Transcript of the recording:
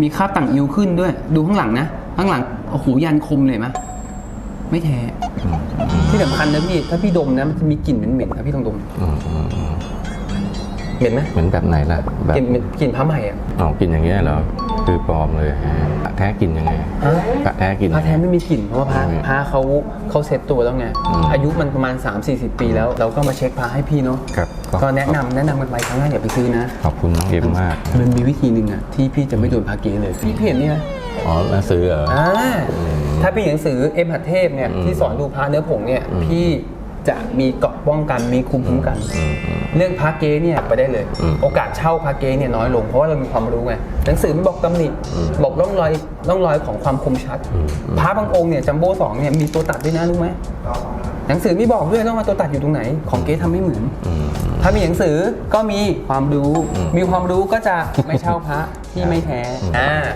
มีค่าต่างอิวขึ้นด้วย ดูข้างหลังนะ ข้างหลังโอ้โหยันคมเลยไหมไม่แท้ ที่สำคัญนะพี่ ถ้าพี่ดมนะมันจะมีกลิ่นเหม็นๆครับพี่ต้องดม อืมอืมอืม เหม็นไหมเหมือนแบบไหนล่ะแบบกลิ่นเหม็นกลิ่นผ้าใหม่อะอ๋อกินอย่างเงี้ยเหรอคือปลอมเลยพระแท้กินยังไงฮะพระแท้กินผ้าแท้ไม่มีกลิ่นเพราะว่าผ้าอืมผ้าเขาเขาเซ็ตตัวแล้วไงอืมอายุมันประมาณ 3-40 ปีแล้ว เราก็มาเช็คผ้าให้พี่เนาะครับก็แนะนำแนะนำกันไปครั้งหน้าอย่าไปซื้อนะ ขอบคุณน้องเอ็มมากมันมีวิธีหนึ่งอะที่พี่จะไม่โดนพาเกเลยพี่เห็นนี่นะอ๋อหนังสือเหรออ่าถ้าพี่หนังสือเอ็มหัดเทพเนี่ยอืมที่สอนดูพระเนื้อผงเนี่ยอืมพี่ จะมีเกราะป้องกันมีคุมคุ้มกันอืมอืมเรื่องพระเกเนี่ยไปได้เลยอืมโอกาสเช่าพระเกเนี่ยน้อยลงเพราะว่าเรามีความรู้ไงหนังสือไม่บอกตำหนิอืมบอกร่องรอยร่องรอยของความคมชัดอืมอืมพระบางองค์เนี่ยจัมโบ้สองเนี่ยมีตัวตัดด้วยนะรู้ไหมหนังสือไม่บอกด้วยต้องมาตัวตัดอยู่ตรงไหน ของเก๊ทำไม่เหมือนอืมถ้ามีหนังสือก็มีความรู้อืมมีความรู้ก็จะไม่เช่าพระที่ไม่แท้อืมอ่า